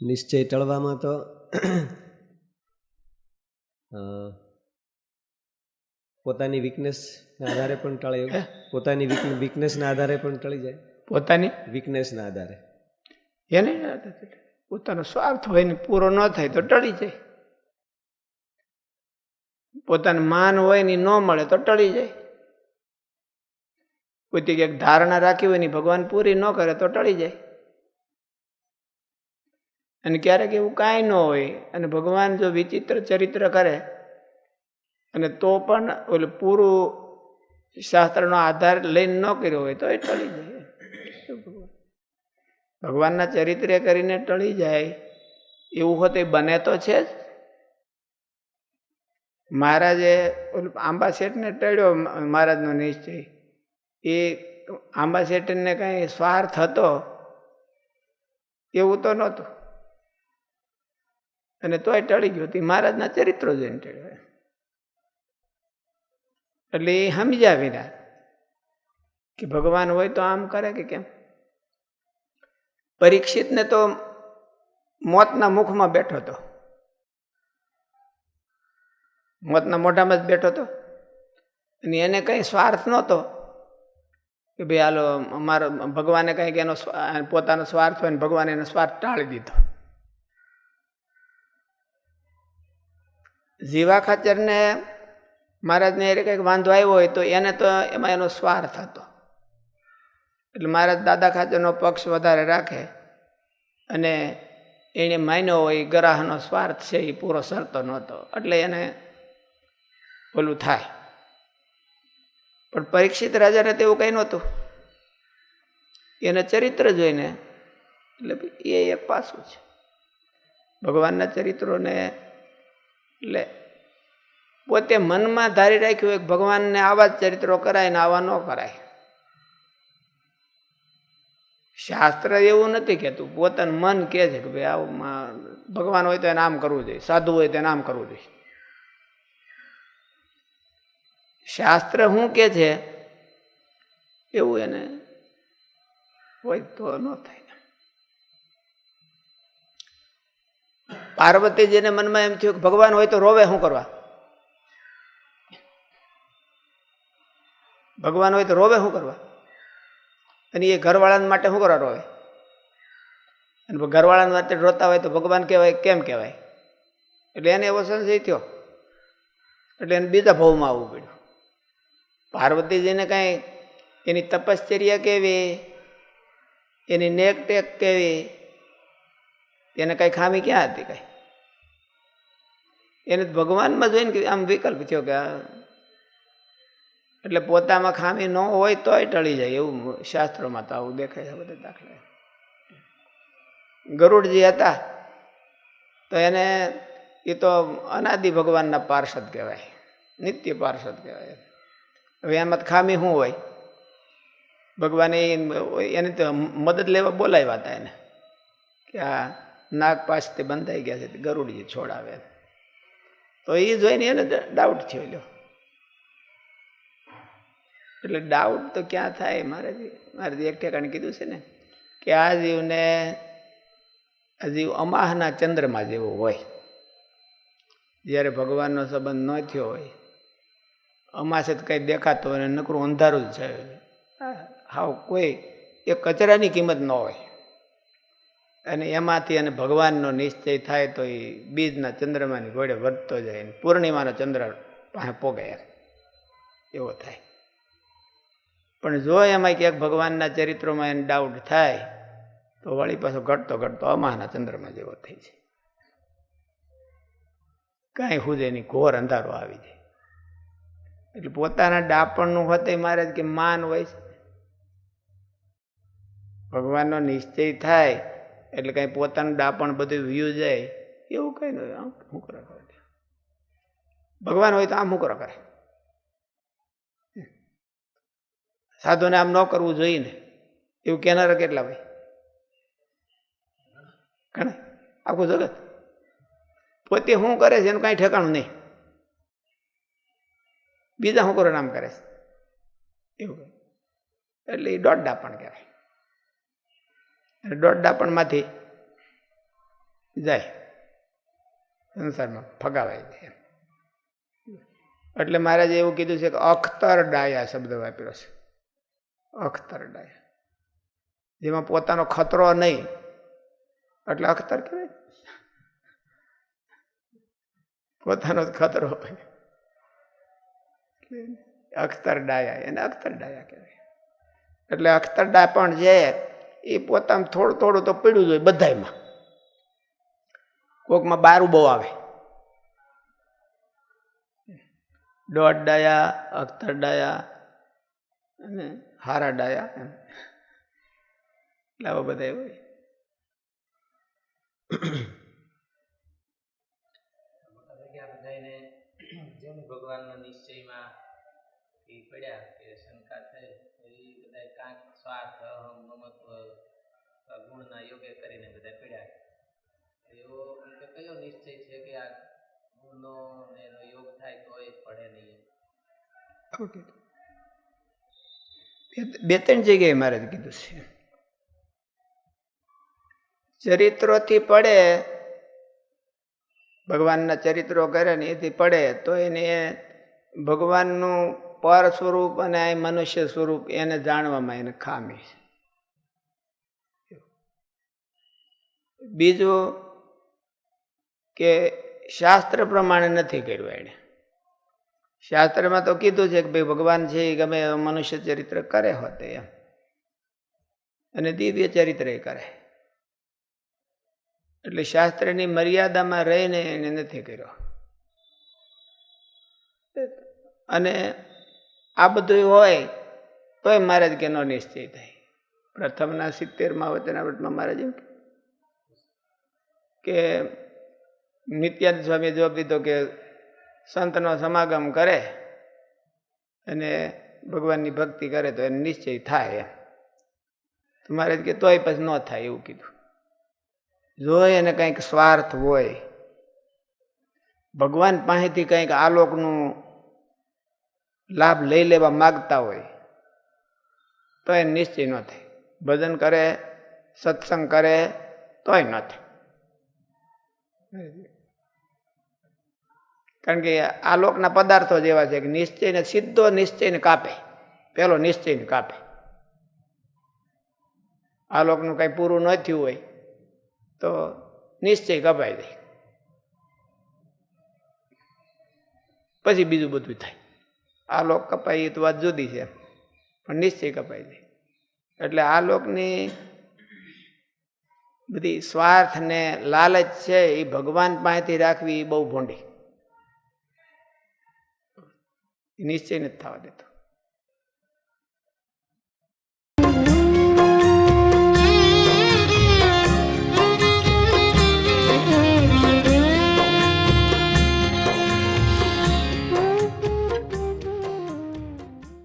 નિશ્ચય ટળવામાં તો પોતાની વીકનેસના આધારે પણ ટળે પોતાની વીકનેસના આધારે પણ ટળી જાય. પોતાની? વીકનેસના આધારે. એને પોતાનો સ્વાર્થ હોય ને પૂરો ન થાય તો ટળી જાય. પોતાનું માન હોય ને ન મળે તો ટળી જાય. પોતે ક્યાંક ધારણા રાખી હોય ને ભગવાન પૂરી ન કરે તો ટળી જાય. અને ક્યારેક એવું કાંઈ ન હોય અને ભગવાન જો વિચિત્ર ચરિત્ર કરે અને તો પણ ઓલું પૂરું શાસ્ત્રનો આધાર લઈને ન કર્યો હોય તો એ ટળી જાય. ભગવાનના ચરિત્રે કરીને ટળી જાય. એવું હોત એ બને તો છે જ. મહારાજે આંબા શેઠને ટળ્યો, મહારાજનો નિશ્ચય. એ આંબા શેઠને કાંઈ સ્વાર્થ હતો? એવું તો નહોતું. અને તોય ટળી ગયું તે મહારાજના ચરિત્રો જોઈને ટળ્યો એટલે એ સમજ્યા વિના કે ભગવાન હોય તો આમ કરે કે કેમ? પરીક્ષિતને તો મોતના મુખમાં બેઠો હતો. મોતના મોઢામાં જ બેઠો હતો. અને એને કંઈ સ્વાર્થ નહોતો કે ભાઈ હાલો અમારો ભગવાને કંઈક એનો પોતાનો સ્વાર્થ હોય ને ભગવાને એનો સ્વાર્થ ટાળી દીધો. જીવા ખાચરને મહારાજને એ કંઈક વાંધો આવ્યો હોય તો એને તો એમાં એનો સ્વાર્થ હતો. એટલે મહારાજ દાદા ખાચરનો પક્ષ વધારે રાખે અને એને માન્યો હોય ગ્રાહનો સ્વાર્થ છે, એ પૂરો સરતો નહોતો. એટલે એને ઓલું થાય. પણ પરીક્ષિત રાજાને તેવું કંઈ નહોતું. એને ચરિત્ર જોઈને, એટલે એ એક પાસું છે. ભગવાનના ચરિત્રોને એટલે પોતે મનમાં ધારી રાખ્યું હોય ભગવાનને આવા જ ચરિત્રો કરાય ને આવા ન કરાય. શાસ્ત્ર એવું નથી કહેતું. પોતાનું મન કહે છે કે ભાઈ, આવું ભગવાન હોય તો એને આમ કરવું જોઈએ. સાધુ હોય તો એને આમ કરવું જોઈએ. શાસ્ત્ર શું કે છે? એવું એને હોય તો ન થાય. પાર્વતીજીને મનમાં એમ થયું કે ભગવાન હોય તો રોવે, શું કરવા? ભગવાન હોય તો રોવે, શું કરવા? અને એ ઘરવાળા માટે શું કરવા રોવે? અને ઘરવાળા માટે રોતા હોય તો ભગવાન કહેવાય, કેમ કહેવાય? એટલે એને એવો સંશય થયો. એટલે એને બીજા ભાવમાં આવવું પડ્યું. પાર્વતીજીને કાંઈ એની તપશ્ચર્યા કેવી? એની નેક ટેક કેવી? એને કાંઈ ખામી ક્યાં હતી કાંઈ? એને ભગવાનમાં જોઈને કે આમ વિકલ્પ થયો કે એટલે પોતામાં ખામી ન હોય તોય ટળી જાય એવું શાસ્ત્રોમાં તો આવું દેખાય છે બધા દાખલા. ગરુડજી હતા તો એને એ તો અનાદિ ભગવાનના પાર્ષદ કહેવાય, નિત્ય પાર્ષદ કહેવાય. હવે એમાં ખામી શું હોય? ભગવાને એને તો મદદ લેવા બોલાવ્યા હતા એને કે આ નાગ પાસથી બંધાઈ ગયા છે, ગરુડજી છોડાવે. તો એ જોઈને એને ડાઉટ થયો, લ્યો. એટલે ડાઉટ તો ક્યાં થાય? મારે મારાથી એક ઠેકાણે કીધું છે ને કે આ જીવને, આ જીવ અમાહના ચંદ્રમાં જેવો હોય. જ્યારે ભગવાનનો સંબંધ ન થયો હોય, અમાસે તો કંઈ દેખાતો હોય નકરું અંધારું જ છે. હાવ કોઈ એ કચરાની કિંમત ન હોય. અને એમાંથી અને ભગવાનનો નિશ્ચય થાય તો એ બીજના ચંદ્રમાની ઘોડે વધતો જાય ને પૂર્ણિમાનો ચંદ્ર પાસે પોગાય એવો થાય. પણ જો એમાં ક્યાંક ભગવાનના ચરિત્રોમાં એને ડાઉટ થાય, તો વળી પાછો ઘટતો ઘટતો અમાના ચંદ્રમાં જેવો થઈ છે કાંઈ ખુદ એની ઘોર અંધારો આવી જાય. એટલે પોતાના ડાપણનું હોતે મારે કે માન હોય છે. ભગવાનનો નિશ્ચય થાય એટલે કાંઈ પોતાનું ડાપણ બધું વ્યૂ જાય, એવું કંઈ નહીં આમ શું કરે ભગવાન હોય તો આમ શું કરો સાધુને આમ ન કરવું જોઈએ ને. એવું કહેનારા કેટલા ભાઈ ઘણા. આખું જગત. પોતે શું કરે છે એનું કાંઈ ઠેકાણું નહીં. બીજા શું કરો નામ કરે છે? એવું એટલે એ દોઢ ડાપણ કહેવાય. દોઢ ડાપણમાંથી જાય. સંસારમાં ફગાવાય જાય એટલે મહારાજે એવું કીધું છે કે અખતર ડાયા શબ્દ વાપર્યો છે. અખતર ડાયા જેમાં પોતાનો ખતરો નહીં. એટલે અખતર કહેવાય. પોતાનો જ ખતરો અખતર ડાયા એને અખતર ડાયા કહેવાય. એટલે અખતર ડા પણ છે. એ પોતામાં થોડું થોડું તો પીડ્યું જ હોય બધાયમાં. કોકમાં બારું બહુ આવે. દોઢ ડાયા અખતર ડાયા અને હારા ડાયા એટલે આવા બધા હોય. ભગવાનના નિશ્ચયમાં પડ્યા કે શંકા કાંક સ્વાર્થ અહમ મમત્વ ગુણના યોગે કરીને બધા પીડ્યા. એવો કે કયો નિશ્ચય છે કે આ ગુણનો ને એનો યોગ થાય તો એ પડે નહીં. બે ત્રણ જગ્યાએ મારે કીધું છે. ચરિત્રોથી પડે, ભગવાનના ચરિત્રો કરે ને એથી પડે, તો એને ભગવાનનું પર સ્વરૂપ અને આ મનુષ્ય સ્વરૂપ એને જાણવામાં એને ખામી છે. બીજું કે શાસ્ત્ર પ્રમાણે નથી કર્યું એણે શાસ્ત્રમાં તો કીધું છે કે ભાઈ ભગવાન છે એ ગમે મનુષ્ય ચરિત્ર કરે હોતે એમ. અને દિવ્ય ચરિત્ર એ કરે. એટલે શાસ્ત્રની મર્યાદામાં રહીને એને નથી કર્યો. અને આ બધું હોય, તોય મહારાજ કે નિશ્ચય થાય. પ્રથમના સિત્તેરમાં વચનાવૃતમાં મહારાજ એમ કે નિત્યાનંદ સ્વામીએ જવાબ દીધો કે સંતનો સમાગમ કરે અને ભગવાનની ભક્તિ કરે તો એને નિશ્ચય થાય એમ. તો મહારાજ કે તોય પછી ન થાય એવું કીધું. જો એને કંઈક સ્વાર્થ હોય, ભગવાન પાસેથી કંઈક આલોકનું લાભ લઈ લેવા માગતા હોય તો એ નિશ્ચય ન થાય. ભજન કરે, સત્સંગ કરે, તોય ન થાય. કારણ કે આ લોકના પદાર્થો જેવા છે કે નિશ્ચયને સીધો નિશ્ચયને કાપે. પેલો નિશ્ચયને કાપે. આ લોકનું કંઈ પૂરું ન થયું હોય, તો નિશ્ચય કપાઈ જાય. પછી બીજું બધું થાય. આ લોક કપાય એ તો વાત જુદી છે, પણ નિશ્ચય કપાઈ જાય એટલે આ લોકની બધી સ્વાર્થ ને લાલચ છે એ ભગવાન પાસેથી રાખવી એ બહુ ભોંડી. નિશ્ચય નથી થવા દેતો.